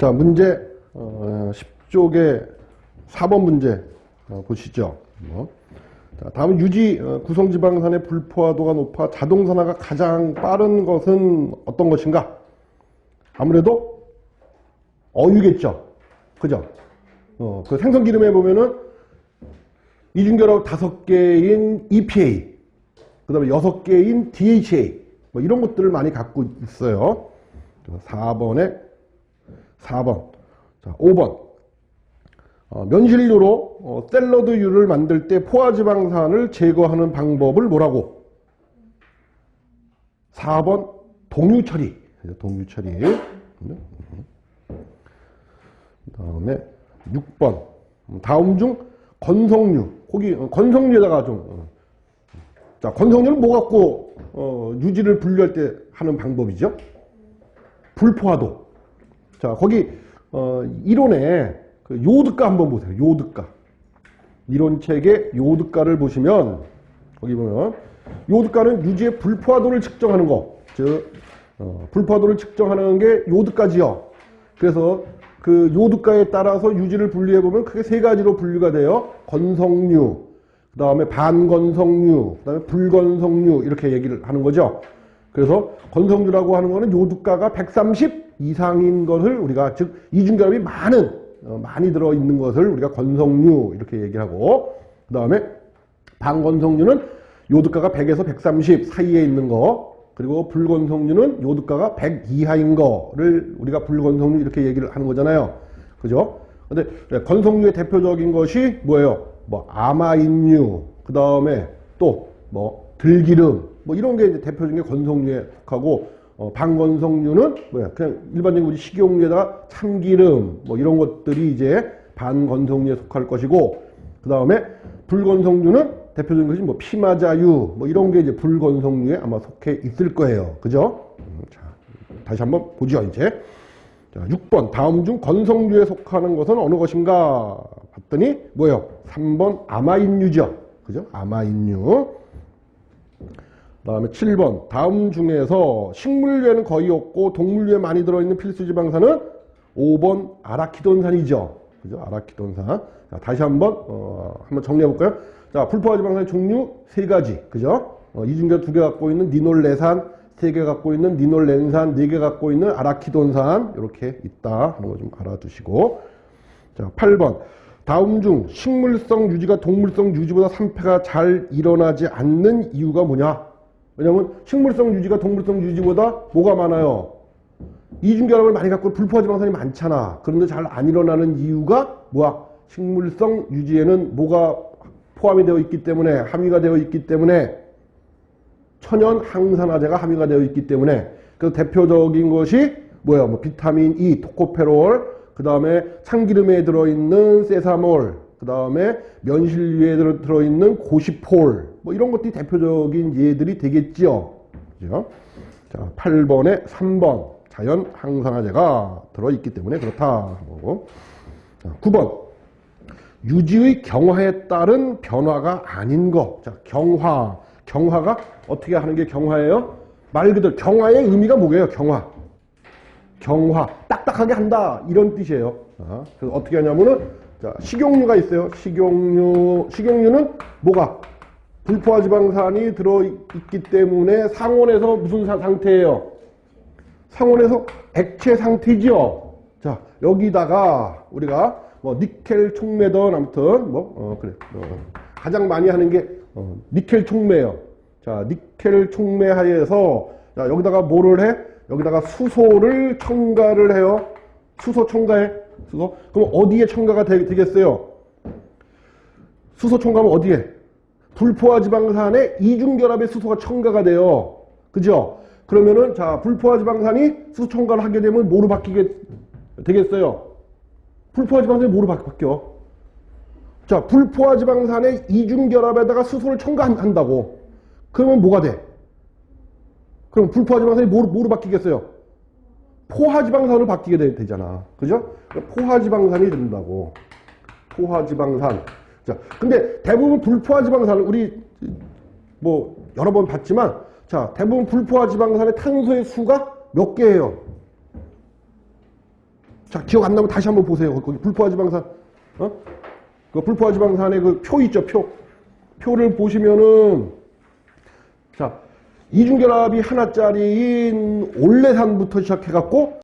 자, 문제 어, 10쪽의 4번 문제 어, 보시죠. 뭐. 자, 다음은 유지 어, 구성지방산의 불포화도가 높아 자동산화가 가장 빠른 것은 어떤 것인가? 아무래도 어유겠죠. 그죠? 어, 그 생선기름에 보면은 이중결합 다섯 개인 EPA, 그 다음에 여섯 개인 DHA, 뭐 이런 것들을 많이 갖고 있어요. 4번에 4번. 자, 5번. 어, 면실류로 어, 샐러드유를 만들 때 포화지방산을 제거하는 방법을 뭐라고? 4번 동유 처리. 동유 처리. 다음에 6번. 다음 중 건성류. 거기 어, 건성류에다가 좀 어. 자, 건성류는 뭐 갖고 어, 유지를 분류할 때 하는 방법이죠? 불포화도. 자, 거기 어, 이론에 그 요드가 한번 보세요. 요드가. 이론책의 요드가를 보시면 거기 보면 요드가는 유지의 불포화도를 측정하는 거. 즉 어, 불포화도를 측정하는 게 요드가지요. 그래서 그 요드가에 따라서 유지를 분류해 보면 크게 세 가지로 분류가 돼요. 건성류, 그 다음에 반건성류, 그 다음에 불건성류 이렇게 얘기를 하는 거죠. 그래서 건성류라고 하는 거는 요두가가 130 이상인 것을 우리가 즉 이중결합이 많은 어, 많이 들어 있는 것을 우리가 건성류 이렇게 얘기하고 그 다음에 반건성류는 요두가가 100에서 130 사이에 있는 거 그리고 불건성류는 요두가가 100 이하인 거를 우리가 불건성류 이렇게 얘기를 하는 거잖아요. 그죠? 근데 건성류의 대표적인 것이 뭐예요? 뭐 아마인류 그 다음에 또 뭐 들기름 뭐 이런 게 이제 대표적인 속하고 어, 반건성류는 뭐야? 그냥 일반적인 우리 식용유에다가 참기름 뭐 이런 것들이 이제 반건성류에 속할 것이고 그 다음에 불건성류는 대표적인 것이 뭐 피마자유 뭐 이런 게 이제 불건성류에 아마 속해 있을 거예요. 그죠? 음, 자 다시 한번 보죠 이제. 자 6번. 다음 중 건성류에 속하는 것은 어느 것인가? 봤더니 뭐예요? 3번 아마인유죠. 그죠? 아마인유 그 다음에 7번 다음 중에서 식물류에는 거의 없고 동물류에 많이 들어있는 필수 지방산은 5번 아라키돈산이죠. 그죠? 아라키돈산. 자, 다시 한번 어, 한번 정리해 볼까요? 자, 불포화 지방산의 종류 세 가지. 그죠? 어, 이중결 두개 갖고 있는 니놀레산, 세 개 갖고 있는 니놀렌산, 네 개 갖고 있는 아라키돈산 이렇게 있다 하는 거 좀 알아두시고 자, 8번 다음 중 식물성 유지가 동물성 유지보다 3패가 잘 일어나지 않는 이유가 뭐냐? 왜냐면 식물성 유지가 동물성 유지보다 뭐가 많아요? 이중결합을 많이 갖고 불포화 지방산이 많잖아. 그런데 잘 안 일어나는 이유가 뭐야? 식물성 유지에는 뭐가 포함이 되어 있기 때문에 함유가 되어 있기 때문에 천연 항산화제가 함유가 되어 있기 때문에 그 대표적인 것이 뭐야? 뭐 비타민 E, 토코페롤, 그 다음에 참기름에 들어있는 세사몰, 그 다음에 면실류에 들어있는 고시폴 뭐 이런 것들이 대표적인 예들이 되겠지요. 그죠? 자, 8번에 3번 자연 항산화제가 들어있기 때문에 그렇다. 하고. 자, 9번 유지의 경화에 따른 변화가 아닌 것. 자, 경화. 경화가 어떻게 하는 게 경화예요? 말 그대로 경화의 의미가 뭐예요? 경화. 경화. 딱딱하게 한다. 이런 뜻이에요. 자, 그래서 어떻게 하냐면은 자, 식용유가 있어요. 식용유. 식용유는 뭐가? 불포화 지방산이 들어있기 때문에 상온에서 무슨 상태예요? 상온에서 액체 상태죠. 자, 여기다가 우리가 뭐 니켈 촉매던 아무튼 뭐 어, 그래 어, 가장 많이 하는 게 어, 니켈 촉매예요. 자, 니켈 촉매 하에서 자, 여기다가 뭐를 해? 여기다가 수소를 첨가를 해요. 수소 첨가해. 수소. 그럼 어디에 첨가가 되, 되겠어요? 수소 첨가하면 어디에? 불포화 지방산에 이중결합의 수소가 첨가가 돼요. 그죠? 그러면은 자 불포화 지방산이 수소 첨가를 하게 되면 뭐로 바뀌게 되겠어요? 불포화 지방산이 뭐로 바뀌어? 자 불포화 지방산의 이중결합에다가 수소를 첨가한다고. 그러면 뭐가 돼? 그럼 불포화 지방산이 뭐로, 뭐로 바뀌겠어요? 포화지방산으로 바뀌게 되, 잖아 그죠? 그러니까 포화지방산이 된다고. 포화지방산. 자, 근데 대부분 불포화지방산을 우리 뭐 여러 번 봤지만 자, 대부분 불포화지방산의 탄소의 수가 몇 개예요? 자, 기억 안 나면 다시 한번 보세요. 거기 불포화지방산. 어? 그 불포화지방산의 그 표 있죠, 표. 표를 보시면은 자, 이중결합이 하나짜리인 올레산부터 시작해갖고